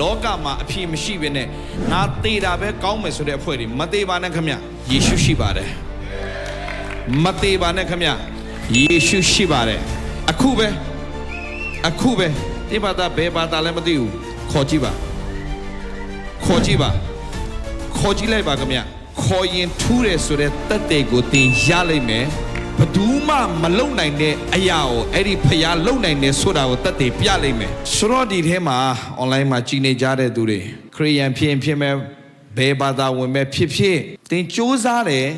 လောကမှာအဖြစ်မရှိဘဲနဲ့ငါသေတာပဲကောင်းမယ်ဆိုတဲ့အဖွဲ့တွေမသေးပါနဲ့ခင်ဗျယေရှုရှိပါတယ်မသေးပါနဲ့ခင်ဗျယေရှုရှိပါတယ်အခုပဲအခုပဲဒီဘာသာဘယ်ဘာသာလည်းမသိဘူးခေါ်ကြည့်ပါခေါ်ကြည့်ပါခေါ်ကြည့်လိုက်ပါခင်ဗျခေါ်ရင်ထူးတယ်ဆိုတဲ့တက်တဲ့ကိုသင်ရလိုက်မယ်ဘယ် သူမှမလုံနိုင်တဲ့အရာကိုအဲ့ဒီဖျားလုံနိုင်တယ်ဆိုတာကိုတက်တဲ့ပြလိုက်မယ်ဆိုတော့ဒီထဲမှာ online မှာကြီးနေကြတဲ့သူတွေခရိယန်ဖြစ်ရင်ဖြစ်မဲ့ဘယ်ဘာသာဝင်မဲ့ဖြစ်ဖြစ်သင်စူးစမ်းတယ်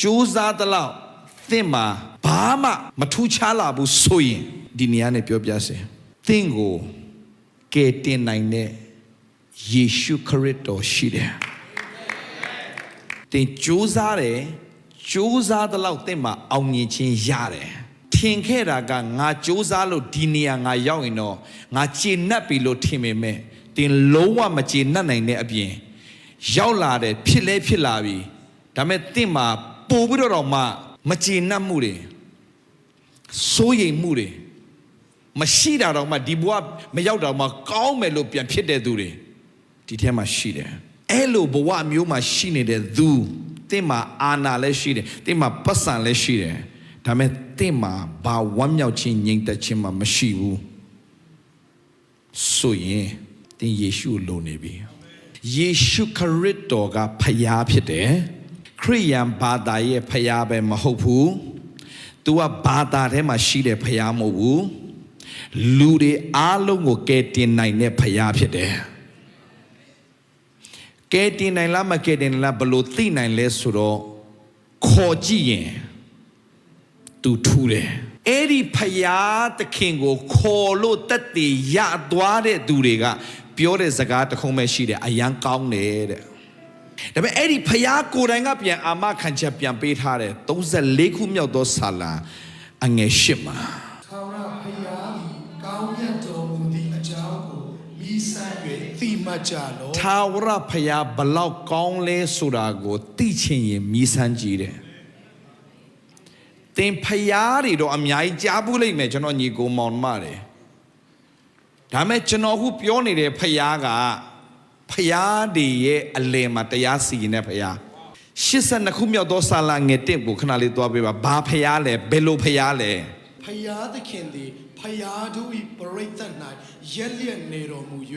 စူးစမ်းသလောက်သင်မှာဘာမှမထူးခြားလာဘူးဆိုရင်ဒီနေရာနဲ့ပြောပြစေသင်ကိုကယ်တင်နိုင်တဲ့ယေရှုခရစ်တော်ရှိတယ်သင်စူးစမ်းတယ် စူးစမ်းသလောက်သင်မှာအောင်မြင်ခြင်းရတယ်ထင်ခဲ့တာကငါစူးစမ်းလို့ဒီနေရာငါရောက်ရင်တော့ငါကျေနပ်ပြီလို့ထင်ပေမဲ့သင်လုံးဝမကျေနပ်နိုင်တဲ့အပြင်ရောက်လာတယ်ဖြစ်လဲဖြစ်လာပြီဒါပေမဲ့သင်မှာပို့ပြီးတော့တော့မှမကျေနပ်မှုတွေစိုးရိမ်မှုတွေမရှိတာတော့မှဒီဘဝမရောက်တော့မှကောင်းမယ်လို့ပြန်ဖြစ်တဲ့သူတွေဒီထဲမှာရှိတယ်အဲ့လိုဘဝမျိုးမှာရှိနေတဲ့သူ သင်မှာအာနာလည်းရှိတယ်သင်မှာပတ်စံလည်းရှိတယ်ဒါပေမဲ့သင်မှာဘာဝမ်းမြောက်ခြင်းငြိမ်သက်ခြင်းမှမရှိဘူးဆိုရင်သင်ယေရှုကိုလိုနေပြီယေရှုခရစ်တော်ကဖျားဖြစ်တယ်ခရိယန်ဘာသာရဲ့ဖျားပဲမဟုတ်ဘူး तू ကဘာသာထဲမှာရှိတဲ့ဖျားမဟုတ်ဘူးလူတွေအားလုံးကိုကယ်တင်နိုင်တဲ့ဖျားဖြစ်တယ် ကယ်တင်နိုင်လားမကယ်တင်နိုင်လားဘယ်လို့သိနိုင်လဲဆိုတော့ခေါ်ကြည့်ရင်သူထူတယ်အဲ့ဒီဖယားသခင်ကိုခေါ်လို့တက်တည်ရသွားတဲ့သူတွေကပြောတဲ့စကားတစ်ခုမှရှိတယ်အယံကောင်းတယ်တဲ့ဒါပေမဲ့အဲ့ဒီဖယားကိုယ်တိုင်ကပြန်အာမခံချက်ပြန်ပေးထားတယ်34ခုမြောက်သောဆာလံအငယ်၈မှာ မှတ်ကြလော့ထာဝရဖယားဘလောက်ကောင်းလဲဆိုတာကိုသိချင်ရင်မြည်ဆန်းကြည့်တယ်သင်ဖယားတွေတော့အများကြီးကြားဘူးလိမ့်မယ်ကျွန်တော်ညီကိုမောင်မတွေဒါမဲ့ကျွန်တော်ခုပြောနေတဲ့ဖယားကဖယားတွေရဲ့အလယ်မှာတရားစီရင်တဲ့ဖယား82ခုမြောက်သောစာလငယ်တစ်ကိုခဏလေးသွားပေးပါဘာဖယားလဲဘယ်လိုဖယားလဲဖယားသခင်သည် ဖယားတို့၏ပရိသတ်၌ရက်လျက်နေတော်မူ၍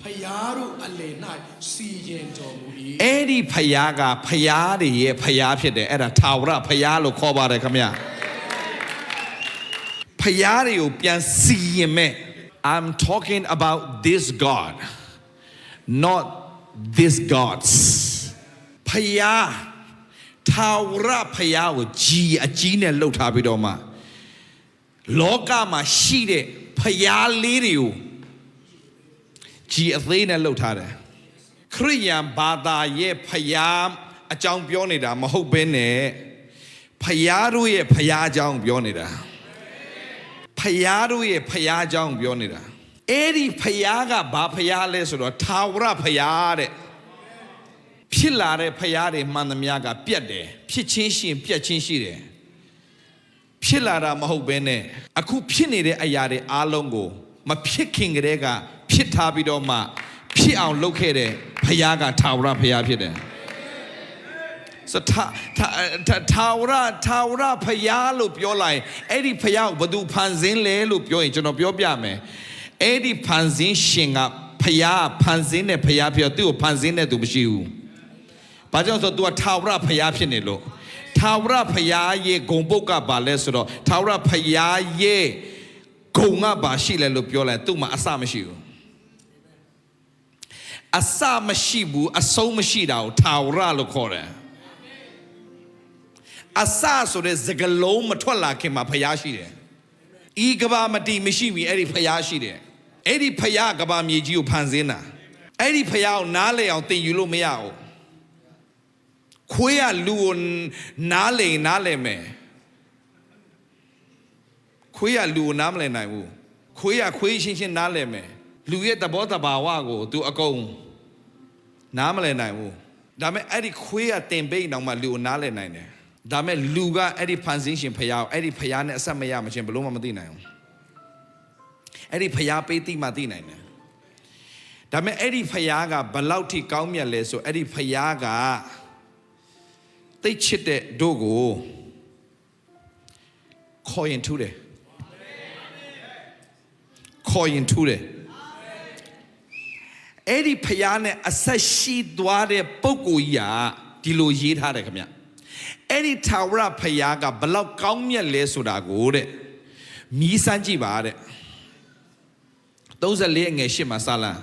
ဖယားတို့အလယ်၌စီရင်တော်မူ၏အဲ့ဒီဖယားကဖယားတွေရဲ့ဖယားဖြစ်တယ်အဲ့ဒါထာဝရဖယားလို့ခေါ်ပါတယ်ခင်ဗျဖယားတွေကိုပြန်စီရင်မဲ့ I'm talking about this God not this gods ဖယားထာဝရဖယားကိုကြီးအကြီးနဲ့လှုပ်ထားပြီးတော့မှ လောကမှာရှိတဲ့ဖယားလေးတွေကိုကြီးအသေးနဲ့လှုပ်ထားတယ်ခရိယန်ဘာသာရဲ့ဖယားအကြောင်းပြောနေတာမဟုတ်ဘဲနဲ့ဖယားတို့ရဲ့ဖယားအကြောင်းပြောနေတာဖယားတို့ရဲ့ဖယားအကြောင်းပြောနေတာအဲ့ဒီဖယားကဘာဖယားလဲဆိုတော့ထာဝရဖယားတဲ့ဖြစ်လာတဲ့ဖယားတွေမှန်သမျှကပြတ်တယ်ဖြစ်ချင်းရှိရင်ပြတ်ချင်းရှိတယ် ဖြစ်လာတာမဟုတ်ဘဲနဲ့အခုဖြစ်နေတဲ့အရာတွေအားလုံးကို မဖြစ်ခင်ကတည်းကဖြစ်ထားပြီးတော့မှဖြစ်အောင်လုပ်ခဲ့တဲ့ဖယားကထာဝရဖယားဖြစ်တယ်စတာထာထာထာဝရထာဝရဖယားလို့ပြောလိုက်အဲ့ဒီဖယားကိုဘယ်သူဖန်ဆင်းလဲလို့ပြောရင်ကျွန်တော်ပြောပြမယ်အဲ့ဒီဖန်ဆင်းရှင်ကဖယားဖန်ဆင်းတဲ့ဖယားပြောသူ့ကိုဖန်ဆင်းတဲ့သူမရှိဘူးဘာကြောင့်ဆိုတော့ तू ကထာဝရဖယားဖြစ်နေလို့ ထာဝရဖယားရဲ့ဂုံပုတ်ကဘာလဲဆိုတော့ထာဝရဖယားရဲ့ဂုံကဘာရှိလဲလို့ပြောလိုက်သူ့မှာအစမရှိဘူးအစမရှိဘူးအဆုံးမရှိတာကိုထာဝရလို့ခေါ်တယ်အစဆိုတဲ့စကလုံးမထွက်လာခင်မှာဖယားရှိတယ်ဤကဘာမတီမရှိပြီအဲ့ဒီဖယားရှိတယ်အဲ့ဒီဖယားကဘာမြေကြီးကိုဖန်ဆင်းတာအဲ့ဒီဖယားကိုနားလေအောင်သင်ယူလို့မရဘူး ခွေးကလူကိုနားလေနားလေမယ်ခွေးကလူကိုနားမလည်နိုင်ဘူးခွေးကခွေးချင်းချင်းနားလေမယ်လူရဲ့သဘောတဘာဝကို तू အကုန်နားမလည်နိုင်ဘူးဒါပေမဲ့အဲ့ဒီခွေးကတင်ပိတ်အောင်မှလူကိုနားလည်နိုင်တယ်ဒါပေမဲ့လူကအဲ့ဒီဖန်ဆင်းရှင်ဖယားကိုအဲ့ဒီဖယားနဲ့အဆက်မရမချင်းဘလို့မှမသိနိုင်ဘူးအဲ့ဒီဖယားပေးသိမှသိနိုင်တယ်ဒါပေမဲ့အဲ့ဒီဖယားကဘလောက်ထိကောင်းမြတ်လဲဆိုအဲ့ဒီဖယားက တိတ်ချစ်တဲ့တို့ကိုခေါ်ရင်ထူးတယ်ခေါ်ရင်ထူးတယ်အဲ့ဒီဖယားနဲ့အဆက်ရှိသွားတဲ့ပုံကိုကြီးကဒီလိုရေးထားတယ်ခင်ဗျအဲ့ဒီထာဝရဖယားကဘလောက်ကောင်းမြတ်လဲဆိုတာကိုတဲ့မီးစမ်းကြည့်ပါတဲ့34အငယ်8မှာစလန်း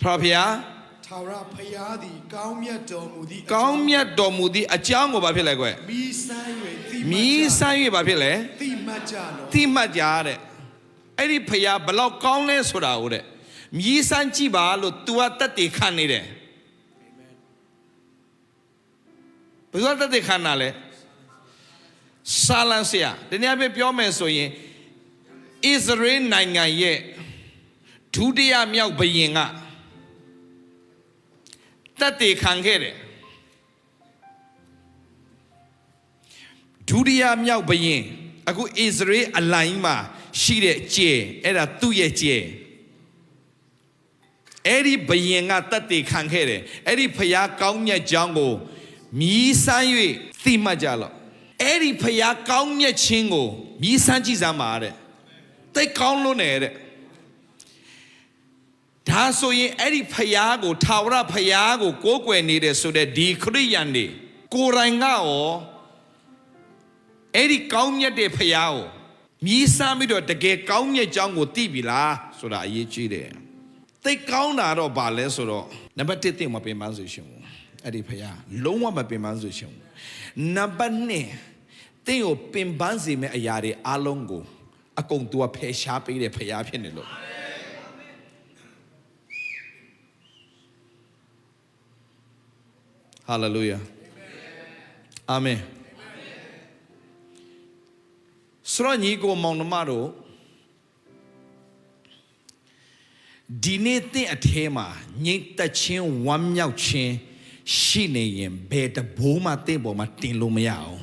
ထာဝရဖယား ထာဝရဖျားသည်ကောင်းမြတ်တော်မူသည့်ကောင်းမြတ်တော်မူသည့်အကြောင်းကိုဘာဖြစ်လဲကွယ်မီးစမ်း၍တိမီးစမ်း၍ဘာဖြစ်လဲတိမှတ်ကြလောတိမှတ်ကြတဲ့အဲ့ဒီဖယားဘလောက်ကောင်းလဲဆိုတာကိုတဲ့မီးစမ်းကြည့်ပါလို့ तू ကတက်တည်ခံနေတယ်ဘယ်လိုတက်တည်ခံတာလဲဆာလန်ဆရာဒီနေ့အပြပြောမယ်ဆိုရင်ဣသရေလနိုင်ငံရဲ့ဒုတိယမြောက်ဘုရင်က တက်တည်ခံခဲ့တယ်ဒုတိယမြောက်ဘုရင်အခုဣသရေလအလိုင်းမှာရှိတဲ့ကျဲအဲ့ဒါသူ့ရဲ့ကျဲအဲ့ဒီဘုရင်ကတက်တည်ခံခဲ့တယ်အဲ့ဒီဖျားကောင်းမြတ်ကြောင်းကိုမြည်ဆန်း၍သိမှတ်ကြလော့အဲ့ဒီဖျားကောင်းမြတ်ခြင်းကိုမြည်ဆန်းကြည့်စမ်းပါတဲ့တိတ်ကောင်းလို့နေတဲ့ ဒါဆိုရင်အဲ့ဒီဖျားကိုထာဝရဖျားကိုကိုးကွယ်နေတဲ့ဆိုတဲ့ဒီခရိယန်တွေကိုယ်တိုင်ကရောအဲ့ဒီကောင်းမြတ်တဲ့ဖရားကိုမြည်ဆမ်းပြီးတော့တကယ်ကောင်းမြတ်ကြောင်းကိုသိပြီလားဆိုတာအရေးကြီးတယ်။သိကောင်းတာတော့ဘာလဲဆိုတော့နံပါတ်1သိမပင်ပန်းစေရှင်ဘူး။အဲ့ဒီဖရားလုံးဝမပင်ပန်းစေရှင်ဘူး။နံပါတ်2သင်ကိုပင်ပန်းစေမယ့်အရာတွေအလုံးကိုအကုန်သူကဖယ်ရှားပေးတဲ့ဖရားဖြစ်နေလို့ ဟာလေလုယာအာမင်ဆိုတော့ညီကိုမောင်နှမတို့ဒီနေ့တင့်အထဲမှာငြိမ်သက်ခြင်းဝမ်းမြောက်ခြင်းရှိနေရင်ဘယ်တဘိုးမှတင့်ပေါ်မှာတင်လို့မရအောင်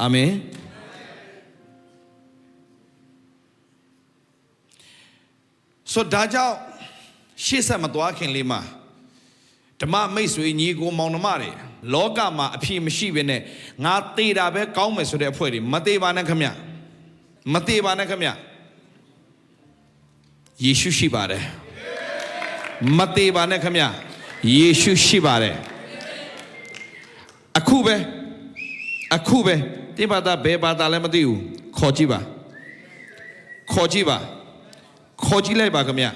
အာမင်ဆိုတော့ဒါကြောင့်ရှေ့ဆက်မသွားခင်လေးမှာ ဓမ္မမိတ်ဆွေညီကိုမောင်နှမတွေလောကမှာအဖြစ်မရှိဘဲနဲ့ငါသေးတာပဲကောင်းမယ်ဆိုတဲ့အဖွဲ့တွေမသေးပါနဲ့ခမရမသေးပါနဲ့ခမရယေရှုရှိပါတယ်မသေးပါနဲ့ခမရယေရှုရှိပါတယ်အခုပဲအခုပဲတိဘာသာဘယ်ဘာသာလည်းမသိဘူးခေါ်ကြည့်ပါခေါ်ကြည့်ပါခေါ်ကြည့်လိုက်ပါခမရ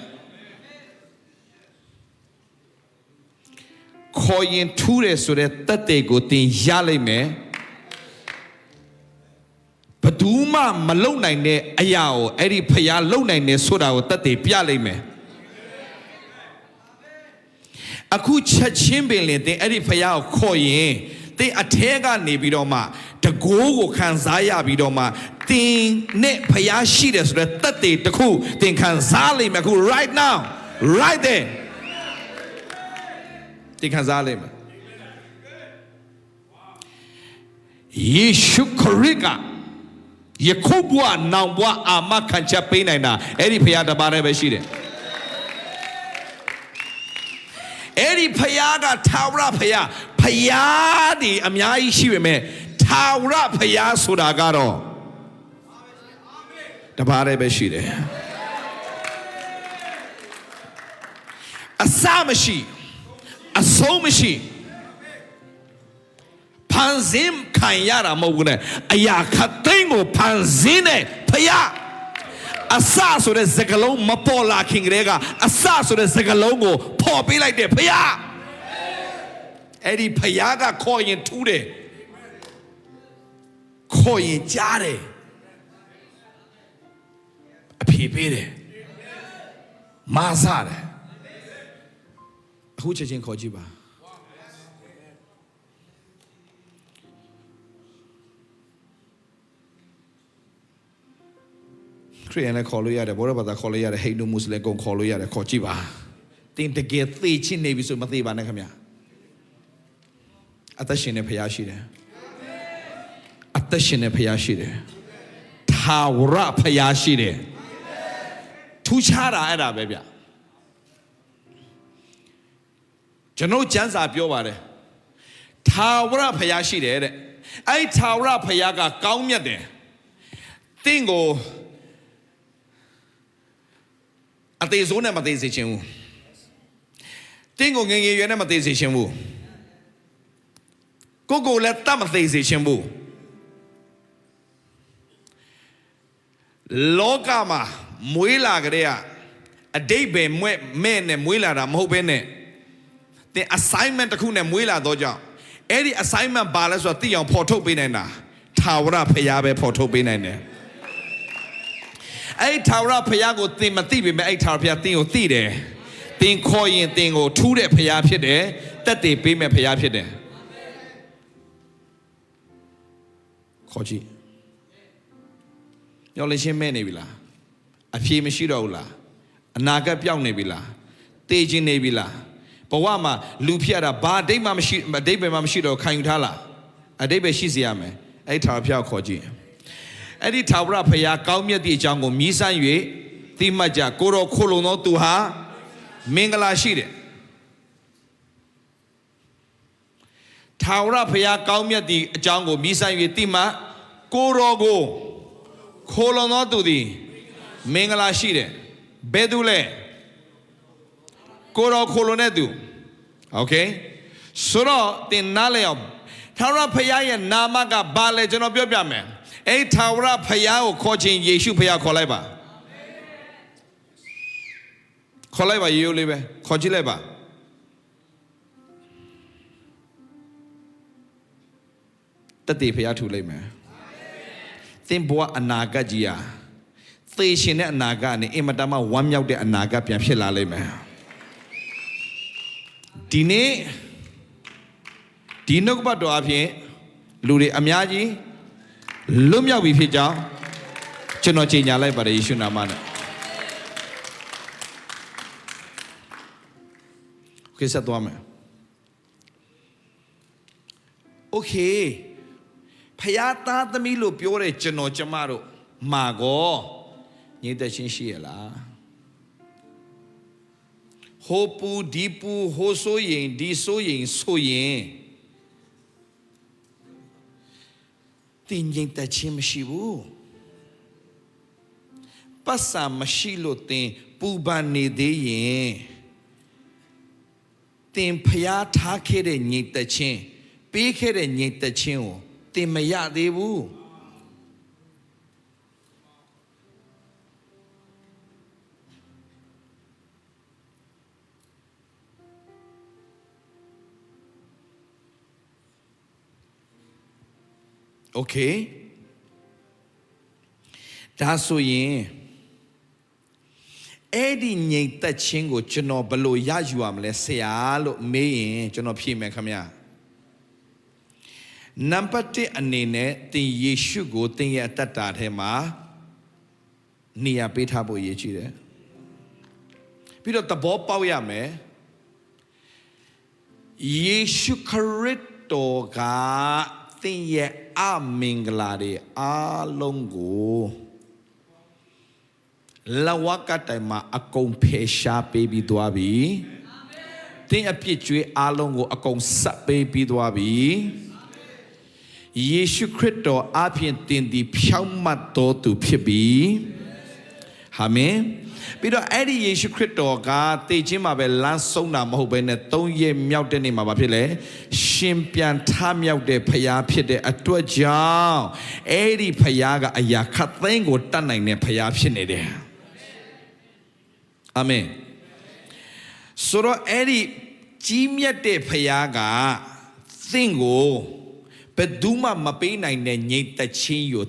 ခေါ်ရင်ထူးတယ်ဆိုတဲ့တက်တဲ့ကိုသင်ရလိုက်မယ်ဘယ်သူမှမလုံနိုင်တဲ့အရာကိုအဲ့ဒီဖျားလုံနိုင်တယ်ဆိုတာကိုတက်တဲ့ပြလိုက်မယ်အခုချက်ချင်းပင်လင်သင်အဲ့ဒီဖျားကိုခေါ်ရင်သင်အထဲကနေပြီးတော့မှတကိုးကိုခံစားရပြီးတော့မှသင်နဲ့ဖျားရှိတယ်ဆိုတဲ့တက်တဲ့တစ်ခုသင်ခံစားလိမ့်မယ်အခု right now right there တင်ခံစားလိမ့်မယ်ယေရှုခရစ်ကယခုဘဝနောင်ဘဝအာမခံချက်ပေးနိုင်တာအဲ့ဒီဖခင်တပါးတည်းပဲရှိတယ်အဲ့ဒီဖခင်ကထာဝရဖခင်ဖခင်ဒီအများကြီးရှိပေမဲ့ထာဝရဖခင်ဆိုတာကတော့တပါးတည်းပဲရှိတယ်အစမရှိ အဆုံးမရှိဖန်ဆင်းခံရတာမဟုတ်ဘူးနဲ့အရာခတ်သိမ်းကိုဖန်ဆင်းတဲ့ဖယားအစဆိုတဲ့စကလုံးမပေါ်လာခင်ကတည်းကအစဆိုတဲ့စကလုံးကိုဖော်ပေးလိုက်တဲ့ဖယားအဲ့ဒီဖယားကခေါ်ရင်ထူးတယ်ခေါ်ရင်ကြားတယ်အဖြေပေးတယ်မာစားတယ် အခုချက်ချင်းခေါ်ကြည့်ပါခရီးယန်လည်းခေါ်လို့ရတယ်ဘောရဘာသာခေါ်လို့ရတယ်ဟိန္ဒူမွတ်စလင်ကုန်ခေါ်လို့ရတယ်ခေါ်ကြည့်ပါတင်တကယ်သိချင်းနေပြီဆိုမသိပါနဲ့ခင်ဗျာအသက်ရှင်နေဖျားရှိတယ်အသက်ရှင်နေဖျားရှိတယ်ထာဝရဖျားရှိတယ်ထထူးခြားတာအဲ့ဒါပဲဗျ ကျွန်တော်ကျမ်းစာပြောပါတယ်ထာဝရဖျားရှိတယ်တဲ့အဲ့ဒီထာဝရဖျားကကောင်းမြတ်တယ်တင့်ကိုအသေးစိုးနဲ့မသေးစေချင်ဘူးတင့်ကိုငယ်ငယ်ရွယ်နဲ့မသေးစေချင်ဘူးကိုကိုလည်းတတ်မသေးစေချင်ဘူးလောကမှာမွေးလာကြတဲ့အတိတ်ပဲမွဲ့မဲ့နဲ့မွေးလာတာမဟုတ်ဘဲနဲ့ သင် assignment တစ်ခုနဲ့မွေးလာတော့ကြောင့်အဲ့ဒီ assignment ဘာလဲဆိုတော့သိအောင်ဖော်ထုတ်ပေးနိုင်တာထာဝရဖျားပဲဖော်ထုတ်ပေးနိုင်တယ်အဲ့ဒီထာဝရဖျားကိုသင်မသိပေမဲ့အဲ့ဒီထာဝရဖျားသင်ကိုသိတယ်သင်ခေါ်ရင်သင်ကိုထူးတဲ့ဖျားဖြစ်တယ်တက်တည်ပေးမဲ့ဖျားဖြစ်တယ်ခေါ်ကြည့်ညောင်လေးရှင်းမဲ့နေပြီလားအဖြေမရှိတော့ဘူးလားအနာဂတ်ပြောင်းနေပြီလားတေးခြင်းနေပြီလား ဘဝမှာလူဖြစ်ရတာဘာအတိတ်မှမရှိအတိတ်ပဲမှမရှိတော့ခံယူထားလားအတိတ်ပဲရှိစေရမယ်အဲ့ဒီထာဝရဘုရားကိုခေါ်ကြည့်အဲ့ဒီထာဝရဘုရားကောင်းမြတ်သည့်အကြောင်းကိုမြည်ဆန်း၍သိမှတ်ကြကိုတော်ခိုလုံသောသူဟာမင်္ဂလာရှိတယ်ထာဝရဘုရားကောင်းမြတ်သည့်အကြောင်းကိုမြည်ဆန်း၍သိမှတ်ကိုတော်ကိုခိုးလုံသောသူသည်မင်္ဂလာရှိတယ်ဘယ်သူလဲ ကိုတော်ခိုးလုံတဲ့သူโอเคဆိုတော့တင်နားလဲအောင်ထာဝရဘုရားရဲ့နာမကဘာလဲကျွန်တော်ပြောပြမယ်အဲ့ထာဝရဘုရားကိုခေါ်ခြင်းယေရှုဘုရားခေါ်လိုက်ပါခေါ်လိုက်ပါယေရိုးလေးပဲခေါ်ကြည့်လိုက်ပါတတိဘုရားထူလိုက်မယ် သင်ဘဝအနာဂတ်ကြီးဟာသေရှင်တဲ့အနာဂတ်နဲ့အင်မတန်မှဝမ်းမြောက်တဲ့အနာဂတ်ပြန်ဖြစ်လာလိမ့်မယ် ဒီနေ့ဒီနှုတ်ကပတ်တော်အဖြစ်လူတွေအများကြီးလွတ်မြောက်ပြီဖြစ်ကြောင်းကျွန်တော်ကြေညာလိုက်ပါတယ်ယေရှုနာမနဲ့โอเคဆက်သွားမယ်โอเค ဖယားသားသမီးလို့ပြောတဲ့ကျွန်တော်ကျမတို့မာကောညီသက်ချင်းရှိရလား ဟိုပူဒီပူဟိုဆိုရင်ဒီဆိုရင်ဆိုရင်တင်ညီသက်ချင်းမရှိဘူးပတ်စာမရှိလို့တင်ပူပန်နေသေးရင်တင်ဖျားထားခဲ့တဲ့ညီသက်ချင်းပေးခဲ့တဲ့ညီသက်ချင်းကိုတင်မရသေးဘူး โอเคဒါဆိုရင်အဲ့ဒီငြိမ်သက်ခြင်းကိုကျွန်တော်ဘယ်လိုရယူရမလဲဆရာလို့မေးရင်ကျွန်တော်ဖြေမယ်ခင်ဗျာ နံပါတ်1အနေနဲ့သင်ယေရှုကိုသင်ရဲ့အတ္တတာထဲမှာနေရာပေးထားဖို့ရည်ကြည်တယ်ပြီးတော့သဘောပေါက်ရမယ်ယေရှုခရစ်တော်က သင်ရဲ့အမင်္ဂလာတွေအားလုံးကိုလဝကတိုင်မှာအကုန်ဖယ်ရှားပေးပြီးသွားပြီသင်အပြစ်ကြွေးအားလုံးကို အကုန်ဆက်ပေးပြီးသွားပြီယေရှုခရစ်တော်အပြင်တင်သည်ဖြောင့်မတ်တော်သူဖြစ်ပြီ အာမင်ပြီးတော့အဲ့ဒီယေရှုခရစ်တော်ကတည်ခြင်းမှာပဲလမ်းဆုံးတာမဟုတ်ဘဲနဲ့သုံးရက်မြောက်တဲ့နေ့မှာဘာဖြစ်လဲရှင်ပြန်ထမြောက်တဲ့ဖရာဖြစ်တဲ့အတွက်ကြောင့်အဲ့ဒီဖရာကအရာခတ်သိမ်းကိုတတ်နိုင်တဲ့ဖရာဖြစ်နေတယ်အာမင်ဆိုတော့အဲ့ဒီကြီးမြတ်တဲ့ဖရာကသင်ကိုဘယ်သူမှမပေးနိုင်တဲ့ငြိမ်သက်ခြင်းကို